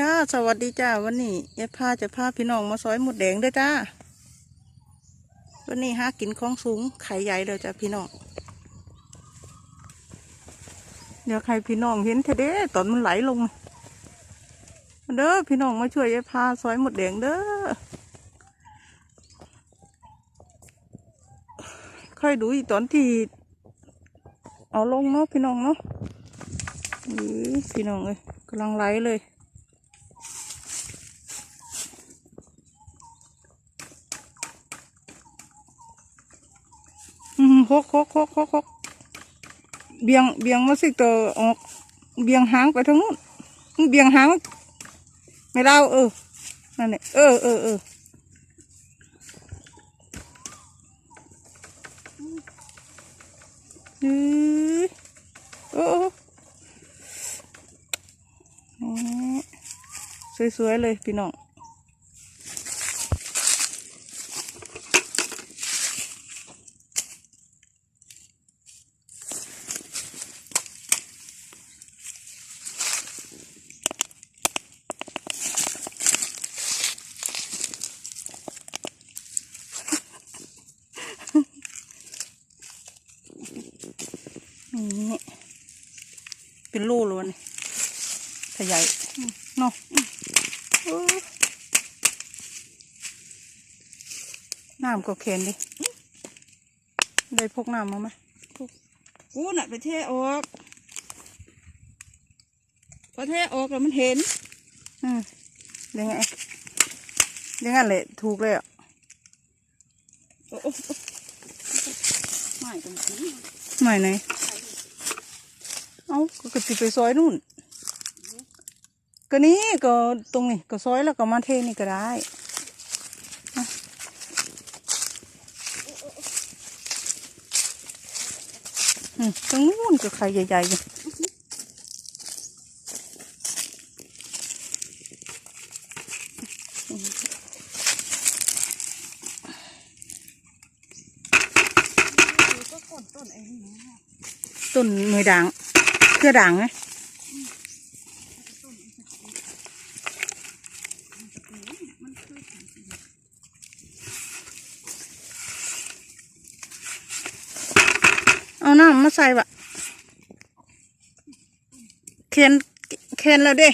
จ้า สวัสดีจ้า วันนี้ยายพาจะพาพี่น้องมาซอยหมดแดงด้วยจ้า วันนี้หากินของสูงไข่ใหญ่เลยจ้าพี่น้อง เดี๋ยวใครพี่น้องเห็นเทเด้ตอนมันไหลลง เด้อพี่น้องมาช่วยยายพาซอยหมดแดงเด้อ ค่อยดูอีกตอนที่ เอาลงเนาะพี่น้องเนาะนี่พี่น้องเอ้ยกำลังไหลเลย หกหกหกหกหกเบียงเบียงมาสิตัวออกเบียงหางไปทางนู้นเบียงหางไม่เล่าเออนั่นแหละเออเออเอออืออ้โอ้นี่สวยๆเลยพี่น้อง นี่เป็นรูเลยวะนี่ขยายเนาะเออน้ำก็เค็นดิ ได้พกน้ำมาไหมกูน่ะไปเทออกพอเทออกแล้วมันเห็น อืมยังไงยังไงแหละถูกเลยอะโอ้โอ้โอ้ไม่ตรงนี้หมายไหน เอาก็กติไปซอยนู่น ก็นี้ก็ตรงนี้ก็ซอยแล้วก็มาเทนี่ก็ได้อะอืมตรงนู้นก็ไข่ใหญ่ๆอยู่ก็ก้นต้นไอ้นี่นะต้นมือด่างเคือด่างไงเอาน้ำมาใส่บะเคนเคนแล้วเด้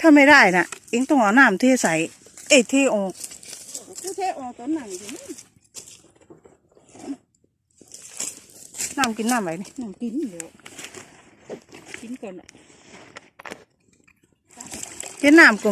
ถ้าไม่ได้นะเองต้องเอาน้ำเทใส่เอ้ยเทออกกูเทออกตอนไหนดิ น้ำกินน้ำไหนนี่น้ำกินเดี๋ยวกินก่อนอะเห็นน้ำก็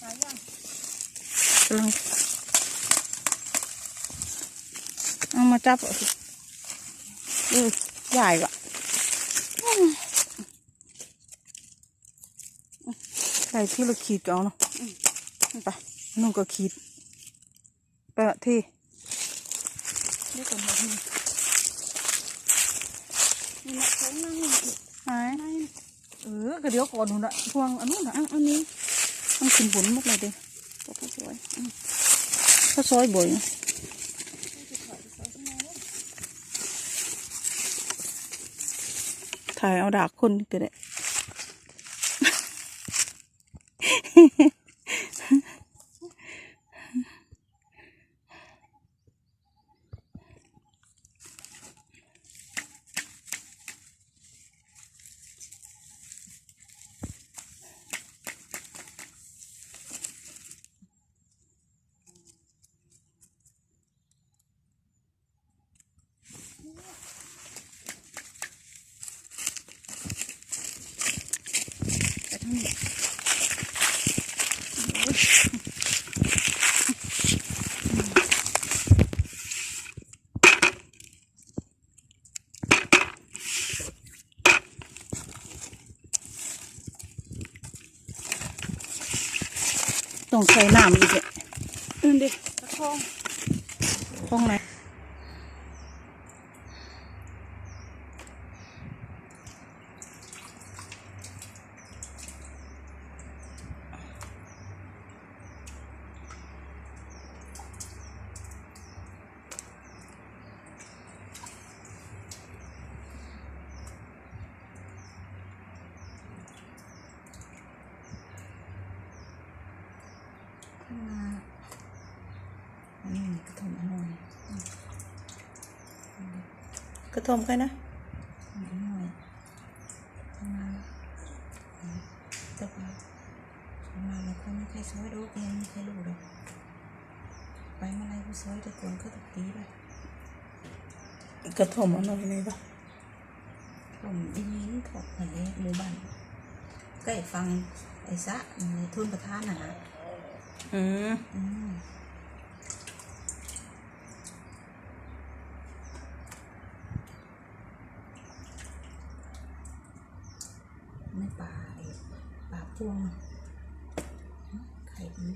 หายังกำลังเอามาจับเอาสิเออใหญ่กะ ใส่ที่เราขีดก็เอาเนาะไปนุ่งก็ขีดไปละที่เดี๋ยวก่อนนะนี่นี่นะเขานั่งนี่ไหนนั่งเออก็เดี๋ยวก่อนหนูนะพวงอันนู้นนะอันอันนี้มันกินผลหมดเลยเด้ก็พอสวยถ้าซอยบ่อยนะถ่ายเอาดากคนก็ได้ ใส่น้ำอีกอะอื่นดิตะคองห้องไหน นนี้กระถมอร่อยกระทมใครนะอร่อยมาจะไปมาแล้วคนไม่ใครซอยดอกยังไม่ใครรู้ดอกไปเมื่อไรกูซอยแต่ก่อนก็ตกตีไปกระทมอร่อยเลยปะผมได้ยินถอดในหมู่บ้านใกล้ฟังไอ้ซะในทุนประธานน่ะนะ อืมอืมไม่ป่าไอ้ป่าพวงไข่ดี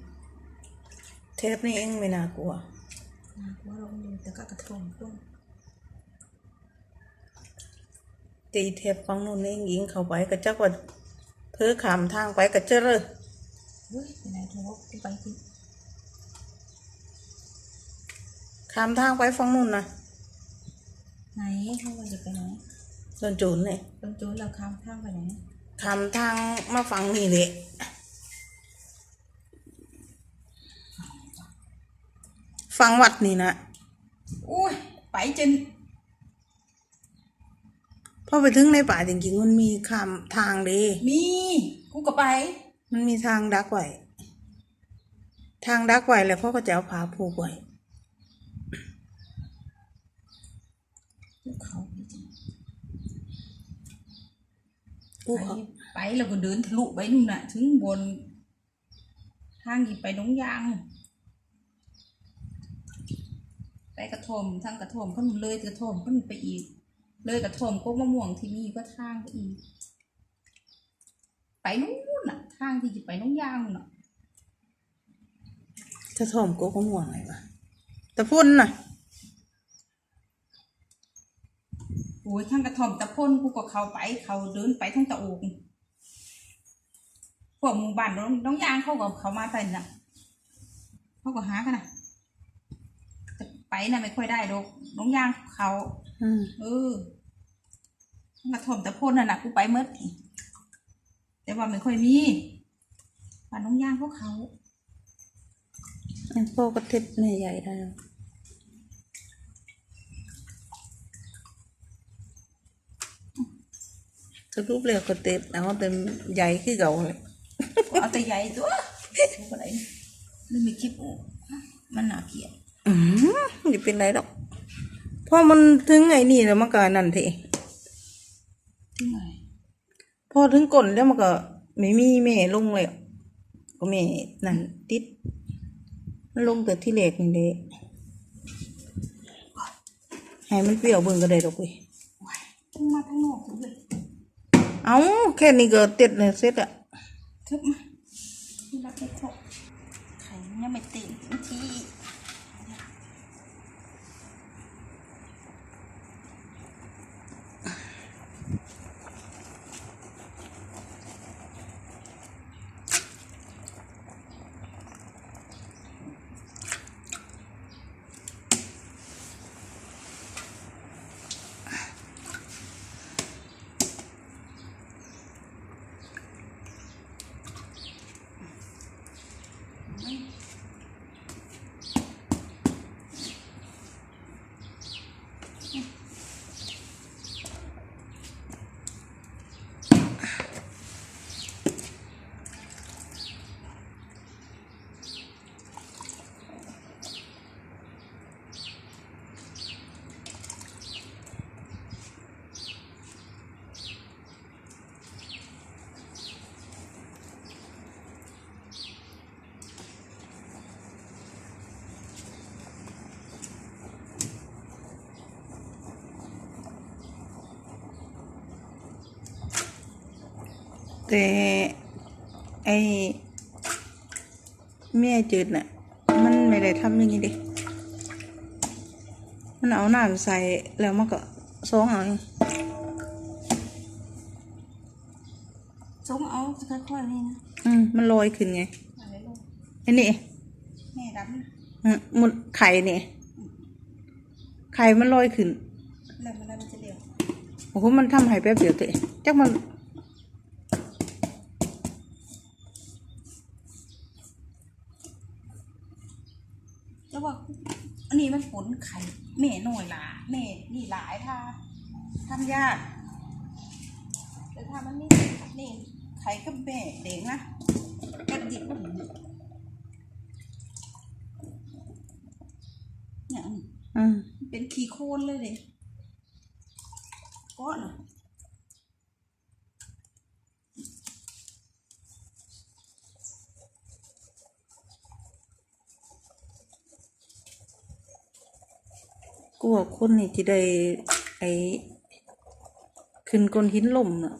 เทปนี่เองไม่น่ากลัว น่ากลัวลงดูแต่ก็กระทงพวงตีเทปฟังนู่นเองยิงเข้าไปกระจักว่าเพื่อขามทางไปกระเจอเลย เฮ้ยไปไหนทุกกูไปที่ขามทางไปฟังนู่นนะไหนเขาว่าจะไปไหนโดนจูนเลยตรงจูนเราข้ามทางไปไหนขามทางมาฟังนี่เลยฟังวัดนี่นะอุ้ย ไปจนพอไปถึงในป่าจริงๆมันมีขามทางเดีมี กูก็ไป มันมีทางดักไว้ทางดักไว้แล้วพ่อก็จะเอาผาผูกไว้ภูเขาไปเขาก็เดินทะลุไปนู่นน่ะ ถึงบน ทางหยิบไปหนองยาง ไปกระทมทางกระทมเขาหนุนเลยกระทมเขาหนุนไปอีก เลยกระทมก็มะม่วงที่มีก็ทางไปอีก ไปนู่นน่ะ ทางที่จะไปหน้องยางนู่นน่ะถ้าท่อมก็ก็ห่วงไงวะแต่พุ่นน่ะโอ้ยทางกระทมตะพ่นกูก็เข้าไป เขาเดินไปทั้งตะโอกพวกหมู่บ้านน้องน้องยางเขาก็เขามาแต่น่ะเขาก็หากันน่ะแต่ไปน่ะไม่ค่อยได้ดอกน้องยางเขา อืมเออทางกระทมตะพ่นน่ะนะกูไปเมื่อ แต่ว่าไม่ค่อยมีบ้านน้องยางเขาเขาอันพ่อก็เท็ดแม่ใหญ่ได้แล้วสรุปแล้วก็เต็ดเอาแต่ใหญ่ขึ้นเก่าเลยเอาแต่ใหญ่ตัวกูก็ได้นี่มีคลิปอูมันน่าเกลียดอืมอย่าเป็นไรหรอกพอมันถึงไอ้นี่แล้วมันก็นั่นทีที่ไหนพ อถึงก้นแล้วมันก็ไม่มีแม่ลงเลยก็แม่นั่นติดมันลงแต่ที่เหล็กนี่เลยให้มันเปรี้ยวเบิ่งก็ได้ดอกเว้ยมาทางนอกเลยเอาแค่นี้ก็เต็ดเลยเสร็จอะทึบมาที่รักไอ้ครบไข่ยังไม่ติ่งที แต่ไอ้แม่จืดน่ะ มันไม่ได้ทำอย่างนี้ดิมันเอาน้ำใส่แล้วมันก็ซองเอาส่งเอาค่อยๆนี่นะอืมมันลอยขึ้นไงอะไรลูกไอ้นี่แม่ดำนะอืมมันไข่นี่ไข่มันลอยขึ้นแล้วมันแล้วมันจะเร็วโอ้โหมันทำให้แป๊บเดียวเตะจักมันนี้มันฝน ไข่แม่หน่อยหลาแม่นี่หลายท่าทำยากแต่ถ้ามันนี่นี่ไข่กับแม่เด็กนะแอบดิบมันเนี่ยอันนี้อืมเป็นขี้โคลนเลยเลยก้อนอะ ลัวคนนี่ที่ได้ไอ้ขึ้นก้นหินล่มน่ะ